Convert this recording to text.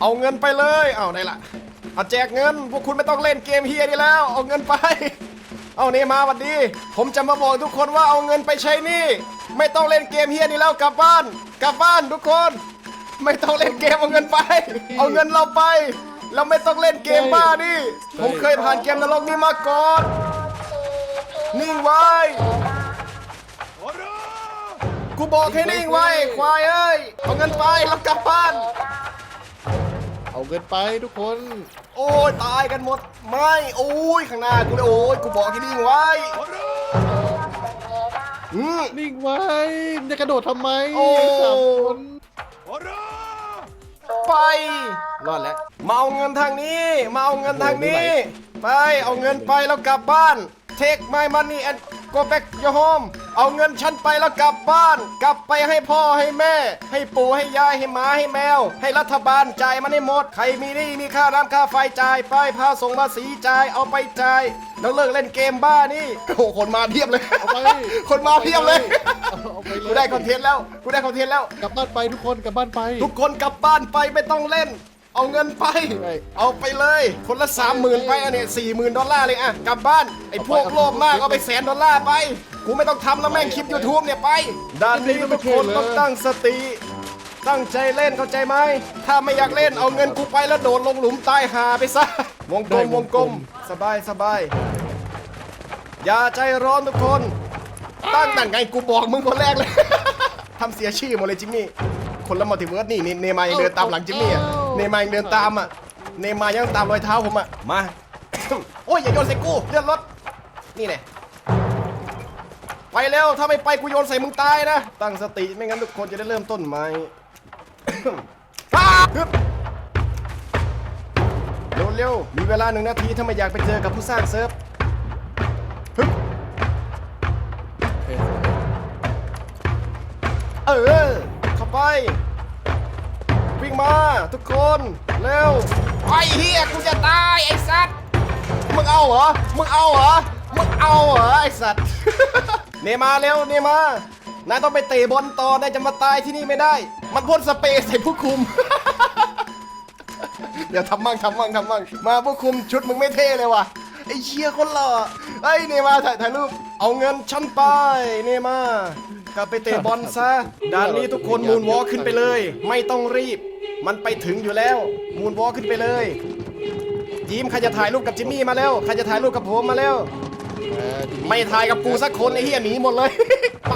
เอาเงินไปเลยเอาไหนล่ะเอาแจกเงิน พวกคุณไม่ต้องเล่นเกมเฮียนี่แล้ว เอาเงินไป เอานี่มาวันดี ผมจะมาบอกทุกคนว่าเอาเงินไปใช้นี่ ไม่ต้องเล่นเกมเฮียนี่แล้วกลับบ้าน กลับบ้านทุกคน ไม่ต้องเล่นเกมเอาเงินไป เอาเงินเราไป เราไม่ต้องเล่นเกมบ้านี่ ผมเคยผ่านเกมนรกนี้มาก่อน นิ่งไว้ กูบอกให้นิ่งไว้ ควายเอ้ย เอาเงินไปแล้วกลับบ้าน เอาเงินไปทุกคน โอ้ยตายกันหมด ไม่โอ้ยข้างหน้ากูเลยโอ้ยกูบอกให้นิ่งไว้อืมนิ่งไว้มึงจะกระโดดทำไมโอ้สามคนไปรอดแล้วมาเอาเงินทางนี้มาเอาเงินทางนี้ ไปเอาเงินไปแล้วกลับบ้าน Take my money and go back your home เอาเงินฉันไปแล้วกลับบ้าน กลับไปให้พ่อให้แม่ ให้ปู่ให้ยายให้หมาให้แมว ให้รัฐบาลจ่ายมันให้หมด ใครมีหนี้มีค่าน้ำค่าไฟจ่ายไปพาส่งภาษีจ่ายเอาไปจ่ายแล้วเลิกเล่นเกมบ้านี่โอ้โหคนมาเพียบเลยเอาไปคนมาเพียบเลยเอาไปเลยกูได้คอนเทนต์แล้วกูได้คอนเทนต์แล้ว กลับบ้านไปทุกคนกลับบ้านไป ทุกคนกลับบ้านไปไม่ต้องเล่น เอาเงินไปใช่เอาไปเลย คนละสามหมื่นไปอันนี้สี่หมื่นดอลลาร์เลยอะกลับบ้านไอ้พวกเอาไปโลภมากเอาเอาไปไปแสนดอลลาร์ไปกูไม่ต้องทำแล้วแม่งคลิป YouTube เนี่ยไปด้านนี้ทุกคนต้องตั้งสติ ตั้งใจเล่นเข้าใจไหมถ้าไม่อยากเล่นเอาเงินกูไปแล้วโดดลงหลุมตายหาไปซะวงกลมวงกลมสบายสบายอย่าใจร้อนทุกคน ตั้งแต่ไงกูบอกมึงคนแรกเลยทำเสียชื่อหมดเลยจิมมี่คนละมัลติเวิร์สนี่นี่เนมายังเดินตามหลังจิมมี่อะ เนมายังเดินตามอะ เนมายังตามรอยเท้าผมอะ มา โอ้ยอย่าโยนใส่กูเลื่อนรถ นี่แน่ไปเร็วถ้าไม่ไปกูโยนใส่มึงตายนะ ตั้งสติไม่งั้นทุกคนจะได้เริ่มต้นใหม่อ้าฮึบเร็วๆมีเวลาหนึ่งนาทีถ้าไม่อยากไปเจอกับผู้สร้างเซิร์ฟฮึบเออเข้าไป วิ่งมา ทุกคนเร็วไอ้เฮียกูจะตายไอ้สัตว์มึงเอาเหรอมึงเอาเหรอมึงเอาเหรอไอ้สัตว์ เนมาเร็วเนมานายต้องไปเตะบอลต่อนายจะมาตายที่นี่ไม่ได้ มันพ่นสเปรย์ใส่ผู้คุมเดี๋ยวทำมั่งทำมั่งทำมั่งมาผู้คุมชุดมึงไม่เท่เลยว่ะไอ้เชียคนหล่อไอ้ยเนมาถ่ายถ่ายรูปเอาเงินฉันไปเนมากลับไปเตะบอลซะด้านนี้ทุกคนมูนวอล์กขึ้นไปเลย ไม่ต้องรีบ มันไปถึงอยู่แล้วมูนวอล์กขึ้นไปเลยยิ้มใครจะถ่ายรูปกับจิมมี่มาแล้วใครจะถ่ายรูปกับผมมาแล้วเออไม่ถ่ายกับกูสักคนไอ้เหี้ยหนีหมดเลย ไป